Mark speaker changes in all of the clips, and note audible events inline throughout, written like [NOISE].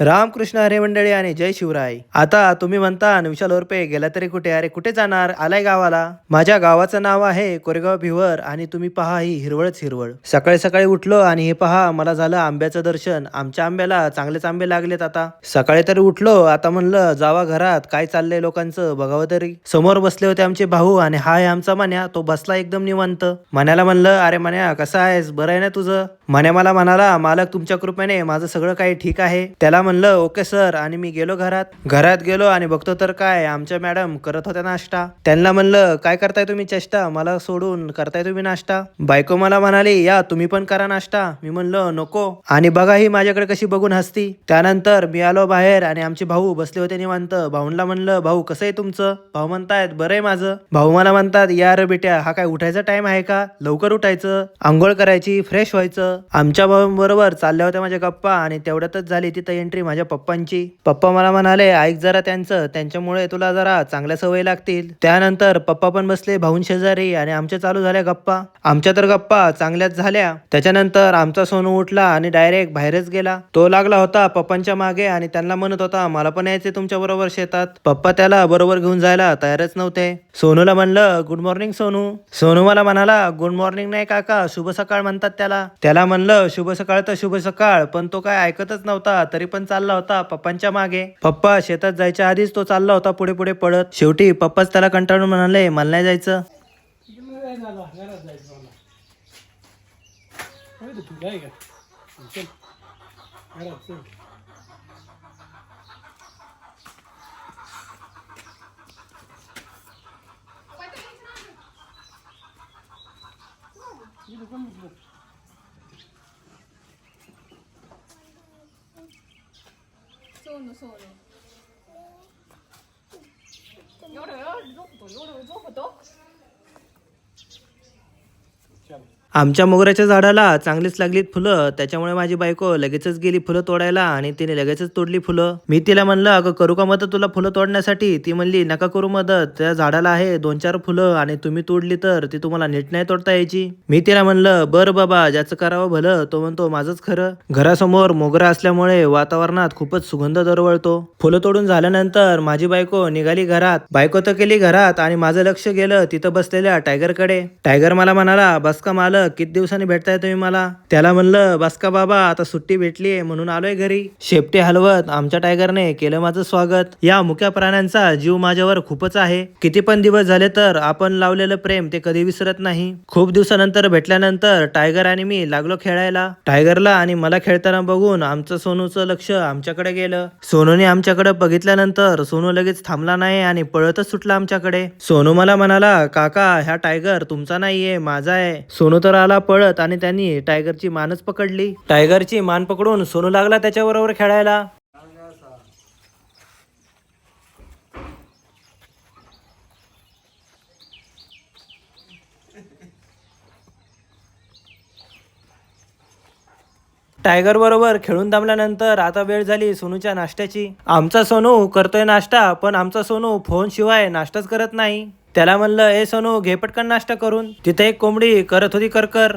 Speaker 1: रामकृष्ण हरे मंडळी आणि जय शिवराय. आता तुम्ही म्हणता विशाल ओरपे गेला तरी कुठे? अरे कुठे जाणार? आलाय गावाला. माझ्या गावाचं नाव आहे कोरेगाव भिवर आणि तुम्ही पहा ही हिरवळच हिरवळ. सकाळी सकाळी उठलो आणि हे पहा मला झालं आंब्याचं दर्शन. आमच्या आंब्याला चांगलेच आंबे लागलेत आता. सकाळी तरी उठलो आता म्हणलं जावा घरात काय चाललंय लोकांचं? बघावं तरी. समोर बसले होते आमचे भाऊ आणि हा आहे आमचा मान्या तो बसला एकदम निवांत. मन्याला म्हणलं अरे मन्या कसा आहेस? बरं आहे ना तुझं? मन्या मला म्हणाला मालक तुमच्या कृपेने माझं सगळं काही ठीक आहे. त्याला म्हणलं ओके सर आणि मी गेलो घरात. घरात गेलो आणि बघतो तर काय आमच्या मॅडम करत होत्या नाश्ता. त्यांना म्हणलं काय करताय तुम्ही चेष्टा? मला सोडून करताय तुम्ही नाश्ता? बायको मला म्हणाली या तुम्ही पण करा नाश्ता. मी म्हणलं नको. आणि बघा ही माझ्याकडे कशी बघून हसती. त्यानंतर मी आलो बाहेर आणि आमचे भाऊ बसले होते निवांत. भाऊंला म्हणलं भाऊ कसं आहे तुमचं? भाऊ म्हणतायत बरं आहे माझं. भाऊ मला म्हणतात यार बेट्या हा काय उठायचा टाइम आहे का? लवकर उठायचं आंघोळ करायची फ्रेश व्हायचं. आमच्या भाऊंबरोबर चालल्या होत्या माझ्या गप्पा आणि तेवढ्यातच झाली तिथं एंट्री माझ्या पप्पांची. पप्पा मला म्हणाले ऐक जरा त्यांचं. त्यांच्यामुळे तुला जरा चांगल्या सवयी लागतील. त्यानंतर पप्पा पण बसले भाऊन शेजारी आणि आमच्या चालू झाल्या गप्पा. आमच्या तर गप्पा चांगल्याच झाल्या. त्याच्यानंतर आमचा सोनू उठला आणि डायरेक्ट बाहेरच गेला. तो लागला होता पप्पांच्या मागे आणि त्यांना म्हणत होता मला पण यायचे तुमच्या बरोबर शेतात. पप्पा त्याला बरोबर घेऊन जायला तयारच नव्हते. सोनूला म्हणलं गुड मॉर्निंग सोनू. सोनू मला म्हणाला गुड मॉर्निंग नाही काका शुभ सकाळ म्हणतात त्याला. त्याला म्हणलं शुभ सकाळ तर शुभ सकाळ पण तो काय ऐकतच नव्हता तरी पण चालला होता पप्पांच्या मागे. पप्पा शेतात जायच्या आधीच तो चालला होता पुढे पुढे पळत. शेवटी पप्पाच त्याला कंटाळून म्हणाले मला नाही जायचं.
Speaker 2: のそうよ。夜夜どこと夜どこと。じゃあ。
Speaker 1: आमच्या मोगऱ्याच्या झाडाला चांगलीच लागलीत फुलं. त्याच्यामुळे माझी बायको लगेचच गेली फुलं तोडायला आणि तिने लगेचच तोडली फुलं. मी तिला म्हणलं अगं करू का मदत तुला फुलं तोडण्यासाठी? ती म्हणली नका करू मदत. त्या झाडाला आहे दोन चार फुलं आणि तुम्ही तोडली तर ती तुम्हाला नीट नाही तोडता यायची. मी तिला म्हणलं बरं बाबा ज्याचं करावं भलं तो म्हणतो माझंच खरं. घरासमोर मोगरा असल्यामुळे वातावरणात खूपच सुगंध दरवळतो. फुलं तोडून झाल्यानंतर माझी बायको निघाली घरात. बायको तर केली घरात आणि माझं लक्ष गेलं तिथं बसलेल्या टायगरकडे. टायगर मला म्हणाला बस का मालक किती दिवसांनी भेटताय तुम्ही मला? त्याला म्हणलं बस का बाबा आता सुट्टी भेटलीये म्हणून आलोय घरी. शेपटे हलवत आमच्या टायगरने केलं माझं स्वागत. या मुक्या प्राण्यांचा जीव माझ्यावर खूपच आहे. किती पण दिवस झाले तर आपण लावलेलं प्रेम ते कधी विसरत नाही. खूप दिवसानंतर भेटल्यानंतर टायगर आणि मी लागलो खेळायला. टायगरला आणि मला खेळताना बघून आमचं सोनूचं लक्ष आमच्याकडे गेलं. सोनूने आमच्याकडे बघितल्यानंतर सोनू लगेच थांबला नाही आणि पळतच सुटला आमच्याकडे. सोनू मला म्हणाला काका ह्या टायगर तुमचा नाहीये माझा आहे. सोनू तर आला पळत आणि त्यांनी टायगरची मानच पकडली. टायगरची मान पकडून सोनू लागला त्याच्याबरोबर खेळायला. टायगर बरोबर खेळून दमल्यानंतर आता वेळ झाली सोनूच्या नाश्त्याची. आमचा सोनू करतोय नाश्ता पण आमचा सोनू फोन शिवाय नाश्ताच करत नाही. त्याला म्हणलं ए सोनू घे पटकन नाश्ता करून. तिथे एक कोंबडी करत होती करकर.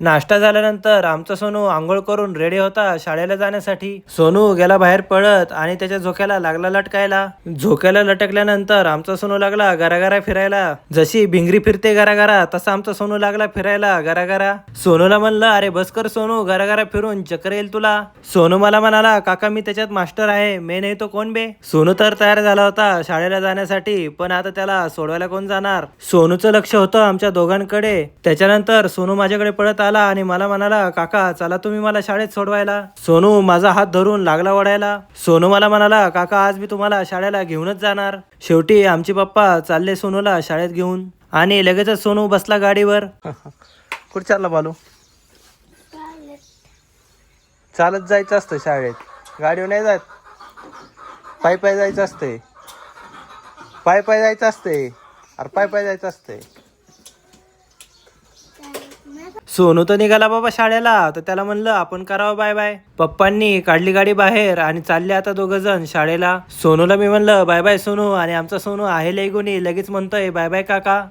Speaker 1: नाश्ता झाल्यानंतर आमचा सोनू आंघोळ करून रेडी होता शाळेला जाण्यासाठी. सोनू गेला बाहेर पळत आणि त्याच्या झोक्याला लागला लटकायला. झोक्याला लटकल्यानंतर आमचा सोनू लागला घराघरा फिरायला. जशी भिंगरी फिरते घराघरा तसा आमचा सोनू लागला फिरायला घराघरा सोनूला म्हणलं अरे बस कर सोनू घराघरा फिरून चक्कर येईल तुला. सोनू मला म्हणाला काका मी त्याच्यात मास्टर आहे मे नाही तो कोण बे? सोनू तर तयार झाला होता शाळेला जाण्यासाठी पण आता त्याला सोडवायला कोण जाणार? सोनूचं लक्ष होतं आमच्या दोघांकडे. त्याच्यानंतर सोनू माझ्याकडे पळत आला आणि मला म्हणाला काका चला तुम्ही मला शाळेत सोडवायला. सोनू माझा हात धरून लागला ओढायला सोनू मला म्हणाला काका आज मी तुम्हाला शाळेला घेऊनच जाणार. शेवटी आमचे पप्पा चालले सोनूला शाळेत घेऊन. आणि लगेचच सोनू बसला गाडीवर. [LAUGHS] कुठे चालला बालू? चालत जायचं असतं शाळेत. गाडीवर नाही जात. पाय पाय जायचं असते पाय पाय जायचं असते अरे पाय पाय जायचं असते सोनू तर निघाला बाबा शाळेला. तर त्याला म्हणलं आपण करावं बाय बाय. पप्पांनी काढली गाडी बाहेर आणि चालले आता दोघं जण शाळेला. सोनूला मी म्हणलं बाय बाय सोनू. आणि आमचा सोनू आहे लय गुणी लगेच म्हणतोय बाय बाय काका.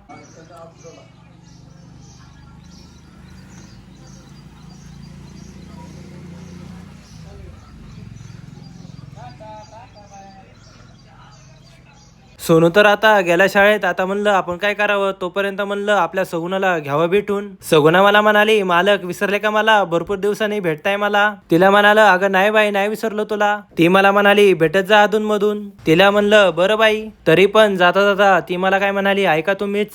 Speaker 1: सोनू तर आता गेल्या शाळेत आता म्हणलं आपण काय करावं? तोपर्यंत म्हणलं आपल्या सगुणाला घ्यावं भेटून. सगुणा मला म्हणाली मालक विसरले का मला? भरपूर दिवसांनी भेटताय मला. तिला म्हणालं अगं नाही बाई नाही विसरलो तुला. ती मला म्हणाली भेटत जा अधून मधून तिला म्हणलं बरं बाई. तरी पण जाता जाता ती मला काय म्हणाली ऐका तुम्हीच.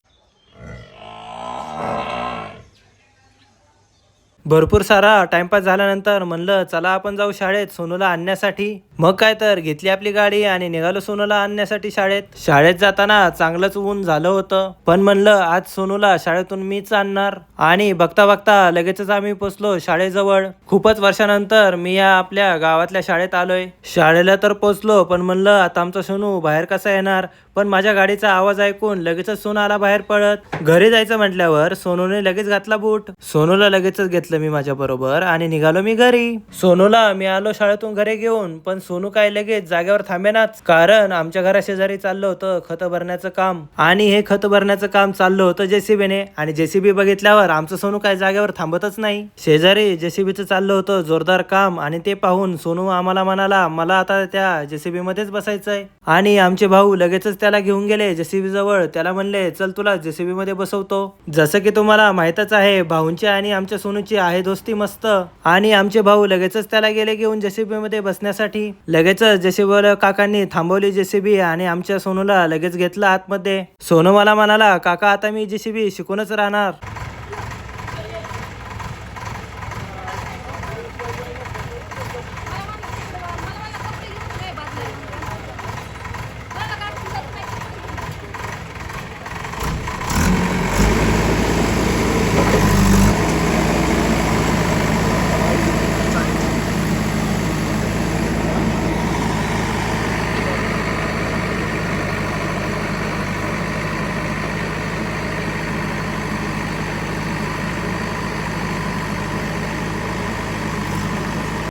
Speaker 1: भरपूर सारा टाइमपास झाल्यानंतर म्हणलं चला आपण जाऊ शाळेत सोनूला आणण्यासाठी. मग काय तर घेतली आपली गाडी आणि निघालो सोनूला आणण्यासाठी शाळेत. शाळेत जाताना चांगलंच ऊन झालं होतं. पण म्हणलं आज सोनूला शाळेतून मीच आणणार. आणि बघता बघता लगेचच आम्ही पोचलो शाळेजवळ. खूपच वर्षानंतर मी या आपल्या गावातल्या शाळेत आलोय. शाळेला तर पोचलो पण म्हणलं आता आमचा सोनू बाहेर कसा येणार? पण माझ्या गाडीचा आवाज ऐकून लगेचच सोनू आला बाहेर पळत घरी जायचं म्हटल्यावर सोनूने लगेच घातला बूट. सोनूला लगेचच घेतलं मी माझ्या बरोबर आणि निघालो मी घरी. सोनूला मी आलो शाळेतून घरी घेऊन पण सोनू काय लगेच जागेवर थांबेनाच. कारण आमच्या घरा शेजारी चाललं होतं खत भरण्याचं काम. आणि हे खत भरण्याचं काम चाललं होतं जेसीबीने. आणि जेसीबी बघितल्यावर आमचं सोनू काय जागेवर थांबतच नाही. शेजारी जेसीबीचं चाललं होतं जोरदार काम आणि ते पाहून सोनू आम्हाला म्हणाला मला आता त्या जेसीबी मध्येच बसायचंय. आणि आमचे भाऊ लगेचच त्याला घेऊन गेले जेसीबी जवळ त्याला म्हणले चल तुला जेसीबी मध्ये बसवतो. जसं की तुम्हाला माहितच आहे भाऊंची आणि आमच्या सोनूची आहे दोस्ती मस्त. आणि आमचे भाऊ लगेचच त्याला गेले घेऊन जेसीबी मध्ये बसण्यासाठी. लगेचच जेसीबी काकांनी थांबवली जेसीबी आणि आमच्या सोनूला लगेच घेतलं आतमध्ये. सोनू मला म्हणाला काका आता मी जेसीबी शिकूनच राहणार.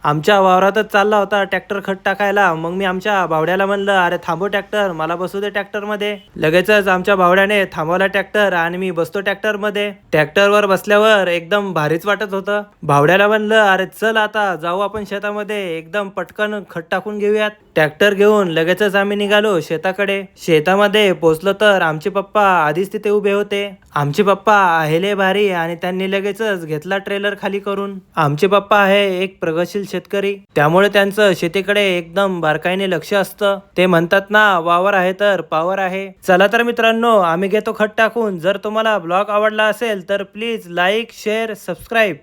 Speaker 1: आमच्या वावरातच चालला होता ट्रॅक्टर खत टाकायला. मग मी आमच्या भावड्याला म्हणलं अरे थांबव ट्रॅक्टर मला बसू दे ट्रॅक्टरमध्ये लगेचच आमच्या भावड्याने थांबवला ट्रॅक्टर आणि मी बसतो ट्रॅक्टरमध्ये ट्रॅक्टरवर बसल्यावर एकदम भारीच वाटत होतं. भावड्याला म्हणलं अरे चल आता जाऊ आपण शेतामध्ये एकदम पटकन खत टाकून घेऊयात. ट्रॅक्टर घेऊन लगेचच आम्ही निघालो शेताकडे. शेतामध्ये पोचलो तर आमचे पप्पा आधीच तिथे उभे होते. आमचे पप्पा आहेले भारी आणि त्यांनी लगेचच घेतला ट्रेलर खाली करून. आमचे पप्पा आहे एक प्रगतशील शेतकरी. त्यामुळे त्यांचं शेतीकडे एकदम बारकाईने लक्ष असतं. ते म्हणतात ना वावर आहे तर पावर आहे. चला तर मित्रांनो आम्ही घेतो खत टाकून. जर तुम्हाला ब्लॉग आवडला असेल तर प्लीज लाईक शेअर सबस्क्राईब.